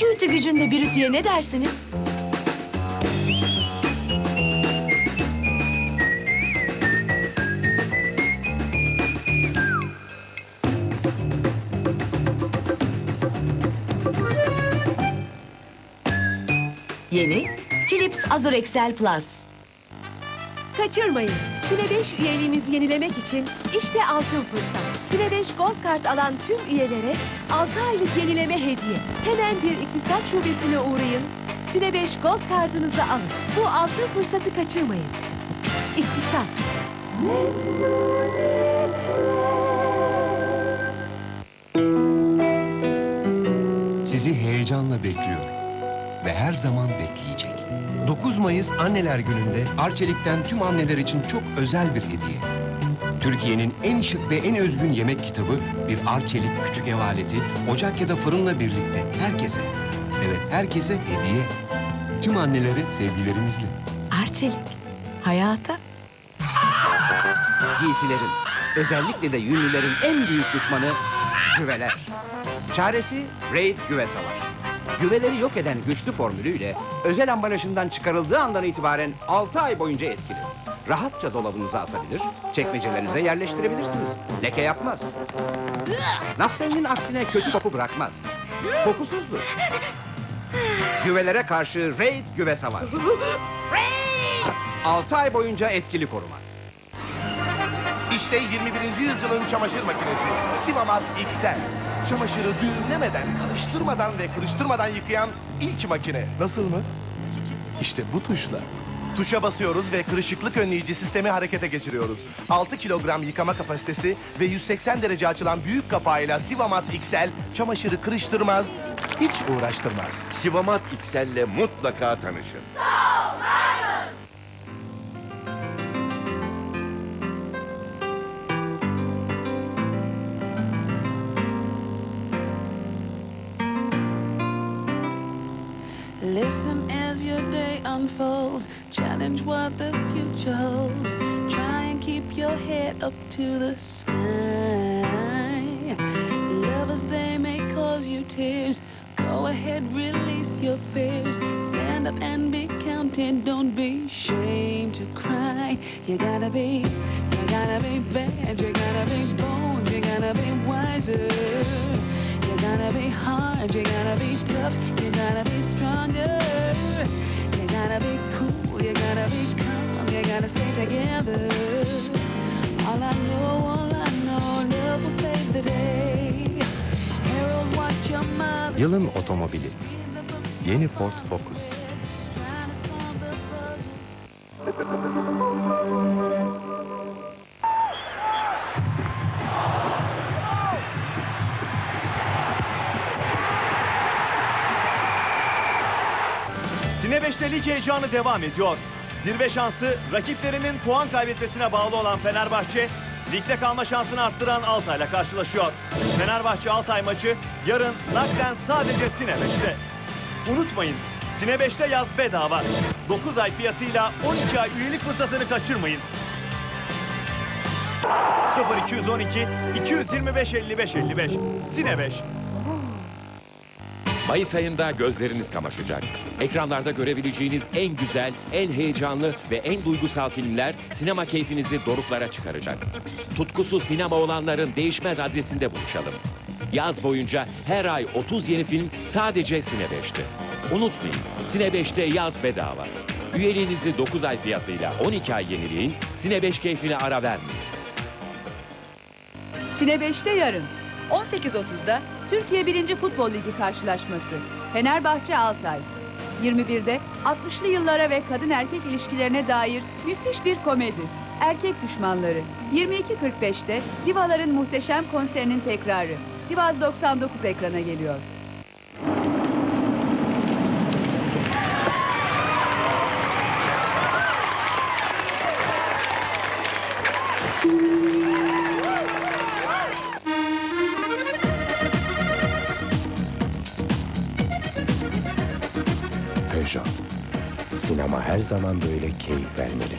İki ütü gücünde bir ütüye ne dersiniz? Yeni Philips Azure Excel Plus. Kaçırmayın. Sine 5 üyeliğinizi yenilemek için işte altın fırsat. Sine 5 Gold Kart alan tüm üyelere 6 aylık yenileme hediye. Hemen bir iktisat şubesine uğrayın. Sine 5 Gold kartınızı alın. Bu altın fırsatı kaçırmayın. İktisat. Sizi heyecanla bekliyor ve her zaman bekleyecek. 9 Mayıs Anneler Günü'nde Arçelik'ten tüm anneler için çok özel bir hediye. Türkiye'nin en şık ve en özgün yemek kitabı bir Arçelik küçük ev aleti, ocak ya da fırınla birlikte herkese. Evet herkese hediye. Tüm annelere sevgilerimizle. Arçelik. Hayata. Giysilerin, özellikle de yünlülerin en büyük düşmanı güveler. Çaresi Raid Güve Savar. Güveleri yok eden güçlü formülüyle özel ambalajından çıkarıldığı andan itibaren 6 ay boyunca etkili. Rahatça dolabınıza asabilir, çekmecelerinize yerleştirebilirsiniz. Leke yapmaz. Naftalinin aksine kötü koku bırakmaz. Kokusuzdur. Güvelere karşı Raid Güve Savar. 6 ay boyunca etkili koruma. İşte 21. yüzyılın çamaşır makinesi. Sivamat XL. Çamaşırı düğümlemeden, karıştırmadan ve kırıştırmadan yıkayan ilk makine. Nasıl mı? İşte bu tuşla. Tuşa basıyoruz ve kırışıklık önleyici sistemi harekete geçiriyoruz. 6 kilogram yıkama kapasitesi ve 180 derece açılan büyük kapağıyla Sivamat XL çamaşırı kırıştırmaz, hiç uğraştırmaz. Sivamat XL'le mutlaka tanışın. Listen as your day unfolds. Challenge what the future holds. Try and keep your head up to the sky. Lovers, they may cause you tears. Go ahead, release your fears. Stand up and be counted. Don't be ashamed to cry. You gotta be, you gotta be bad. You gotta be bold. You gotta be wiser. You gotta be hard, you gotta be tough, you gotta be stronger. You gotta be cool, you gotta be calm, you gotta stay together. All I know, all I know, love will save the day. Harold, watch your mother. Yılın otomobili. Yeni Ford Focus. Sine 5'te lig heyecanı devam ediyor. Zirve şansı rakiplerinin puan kaybetmesine bağlı olan Fenerbahçe, ligde kalma şansını arttıran Altay'la karşılaşıyor. Fenerbahçe Altay maçı yarın naklen sadece Sine 5'te. Unutmayın, Sine 5'te yaz bedava. 9 ay fiyatıyla 12 ay üyelik fırsatını kaçırmayın. 0212 225 55 55 Sine 5 Mayıs ayında gözleriniz kamaşacak. Ekranlarda görebileceğiniz en güzel, en heyecanlı ve en duygusal filmler sinema keyfinizi doruklara çıkaracak. Tutkusu sinema olanların değişmez adresinde buluşalım. Yaz boyunca her ay 30 yeni film sadece Sine 5'te. Unutmayın, Sine 5'te yaz bedava. Üyeliğinizi 9 ay fiyatıyla 12 ay yenileyin, Sine 5 keyfine ara vermeyin. Sine 5'te yarın. 18.30'da Türkiye 1. Futbol Ligi karşılaşması. Fenerbahçe Altay. 21'de 60'lı yıllara ve kadın erkek ilişkilerine dair müthiş bir komedi. Erkek Düşmanları. 22.45'te Divaların muhteşem konserinin tekrarı. Divaz 99 ekrana geliyor. Peugeot. Sinema her zaman böyle keyif vermeli.